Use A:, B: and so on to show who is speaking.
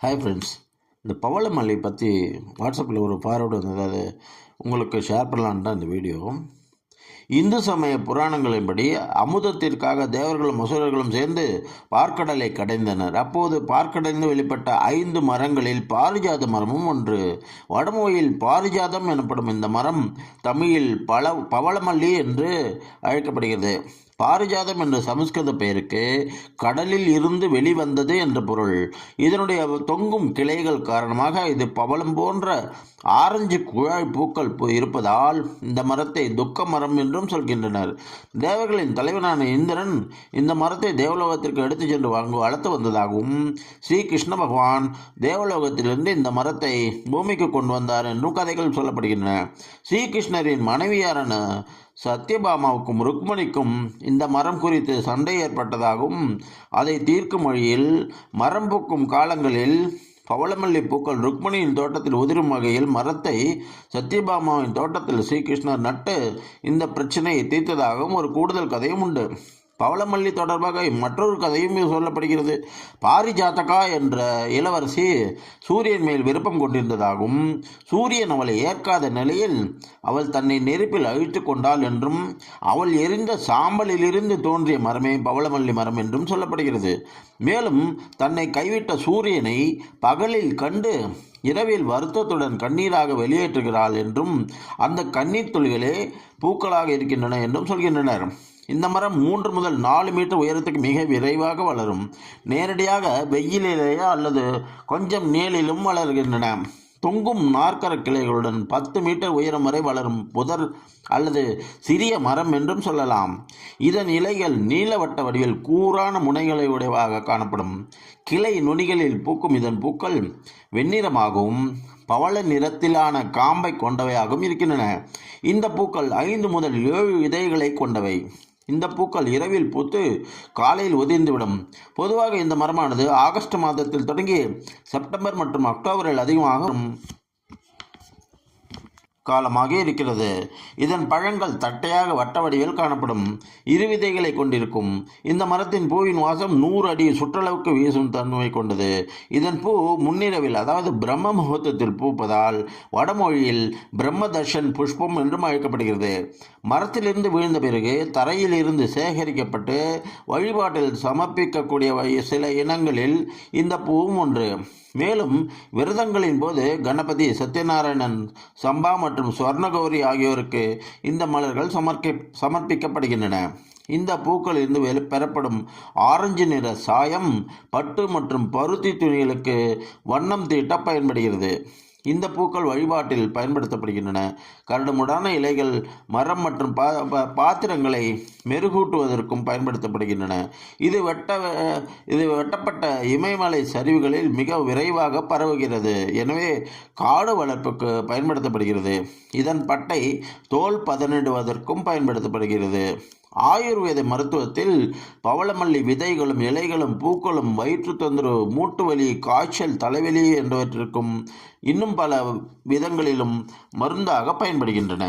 A: Hi friends இந்த பவளமல்லி பற்றி வாட்ஸ்அப்பில் ஒரு ஃபார்வர்டு வந்தது அது உங்களுக்கு ஷேர் பண்ணலான்னு தான் இந்த வீடியோ இந்து சமய புராணங்களின்படி அமுதத்திற்காக தேவர்களும் அசுரர்களும் சேர்ந்து பார்க்கடலை கடைந்தனர். அப்போது பார்க்கடைந்து வெளிப்பட்ட ஐந்து மரங்களில் பாரிஜாத மரமும் ஒன்று. வடமொழியில் பாரிஜாதம் எனப்படும் இந்த மரம் தமிழில் பல பவளமல்லி என்று அழைக்கப்படுகிறது. பாரிஜாதம் என்ற சமஸ்கிருத பெயருக்கு கடலில் இருந்து வெளிவந்தது என்ற பொருள். இதனுடைய தொங்கும் கிளைகள் காரணமாக இது பவளம் போன்ற ஆரஞ்சு குழாய் பூக்கள் இருப்பதால் இந்த மரத்தை துக்க மரம் என்றும் சொல்கின்றனர். தேவர்களின் தலைவனான இந்திரன் இந்த மரத்தை தேவலோகத்திற்கு எடுத்துச் சென்று வாங்கு வளர்த்து வந்ததாகவும் ஸ்ரீ கிருஷ்ண பகவான் தேவலோகத்திலிருந்து இந்த மரத்தை பூமிக்கு கொண்டு வந்தார் என்றும் கதைகள் சொல்லப்படுகின்றன. ஸ்ரீகிருஷ்ணரின் மனைவியாரான சத்யபாமாவுக்கும் ருக்மணிக்கும் இந்த மரம் குறித்து சண்டை ஏற்பட்டதாகவும் அதை தீர்க்கும் வழியில் மரம் பூக்கும் காலங்களில் பவளமல்லி பூக்கள் ருக்மணியின் தோட்டத்தில் உதிரும் வகையில் மரத்தை சத்யபாமாவின் தோட்டத்தில் ஸ்ரீகிருஷ்ணர் நட்டு இந்த பிரச்சனையை தீர்த்ததாகவும் ஒரு கூடுதல் கதையும் உண்டு. பவளமல்லி தொடர்பாக மற்றொரு கதையும் சொல்லப்படுகிறது. பாரிஜாதகா என்ற இளவரசி சூரியன் மேல் விருப்பம் கொண்டிருந்ததாகவும் சூரியன் அவளை ஏற்காத நிலையில் அவள் தன்னை நெருப்பில் அழித்து கொண்டாள் என்றும் அவள் எரிந்த சாம்பலிலிருந்து தோன்றிய மரமே பவளமல்லி மரம் என்றும் சொல்லப்படுகிறது. மேலும் தன்னை கைவிட்ட சூரியனை பகலில் கண்டு இரவில் வருத்தத்துடன் கண்ணீராக வெளியேற்றுகிறாள் என்றும் அந்த கண்ணீர் துளிகளே பூக்களாக இருக்கின்றன என்றும் சொல்கின்றனர். இந்த மரம் மூன்று முதல் நாலு மீட்டர் உயரத்துக்கு மிக விரைவாக வளரும். நேரடியாக வெயிலிலேயோ அல்லது கொஞ்சம் நீளிலும் வளர்கின்றன. தொங்கும் நாற்கர கிளைகளுடன் பத்து மீட்டர் உயரம் வரை வளரும் புதர் அல்லது சிறிய மரம் என்றும் சொல்லலாம். இதன் இலைகள் நீளவட்ட வடிவில் கூரான முனைகளை உடையவாக காணப்படும். கிளை நுனிகளில் பூக்கும் இதன் பூக்கள் வெண்ணிறமாகவும் பவள நிறத்திலான காம்பை கொண்டவையாகவும் இருக்கின்றன. இந்த பூக்கள் ஐந்து முதல் ஏழு விதைகளை கொண்டவை. இந்த பூக்கள் இரவில் பூத்து காலையில் உதிர்ந்துவிடும். பொதுவாக இந்த மரமானது ஆகஸ்ட் மாதத்தில் தொடங்கி செப்டம்பர் மற்றும் அக்டோபரில் அதிகமாக காலமாக இருக்கிறது. இதன் பழங்கள் தட்டையாக வட்ட வடிவில் காணப்படும். இருவிதைகளை கொண்டிருக்கும். இந்த மரத்தின் பூவின் வாசம் நூறு அடி சுற்றளவுக்கு வீசும் தன்மை கொண்டது. இதன் பூ முன்னிரவில் அதாவது பிரம்ம முகூர்த்தத்தில் பூப்பதால் வடமொழியில் பிரம்ம தர்ஷன் புஷ்பம் என்றும் அழைக்கப்படுகிறது. மரத்திலிருந்து வீழ்ந்த பிறகு தரையில் இருந்து சேகரிக்கப்பட்டு வழிபாட்டில் சமர்ப்பிக்கக்கூடிய சில இனங்களில் இந்த பூவும் ஒன்று. மேலும் விரதங்களின் போது கணபதி சத்யநாராயணன் சம்பா மற்றும் ஸ்வர்ணகௌரி ஆகியோருக்கு இந்த மலர்கள் சமர்ப்பி சமர்ப்பிக்கப்படுகின்றன. இந்த பூக்களிலிருந்து வெளி பெறப்படும் ஆரஞ்சு நிற சாயம் பட்டு மற்றும் பருத்தி துணிகளுக்கு வண்ணம் தீட்ட பயன்படுகிறது. இந்த பூக்கள் வழிபாட்டில் பயன்படுத்தப்படுகின்றன. கரடுமுடான இலைகள் மரம் மற்றும் பா பா- பாத்திரங்களை மெருகூட்டுவதற்கும் பயன்படுத்தப்படுகின்றன. இது வெட்ட இது வெட்டப்பட்ட இமயமலை சரிவுகளில் மிக விரைவாக பரவுகிறது. எனவே காடு வளர்ப்புக்கு பயன்படுத்தப்படுகிறது. இதன் பட்டை தோல் பதனிடுவதற்கும் பயன்படுத்தப்படுகிறது. ஆயுர்வேத மருத்துவத்தில் பவளமல்லி விதைகளும் இலைகளும் பூக்களும் வயிற்று தொந்தரவு மூட்டு வலி காய்ச்சல் தலைவலி என்றவற்றிற்கும் இன்னும் பல விதங்களிலும் மருந்தாக பயன்படுகின்றன.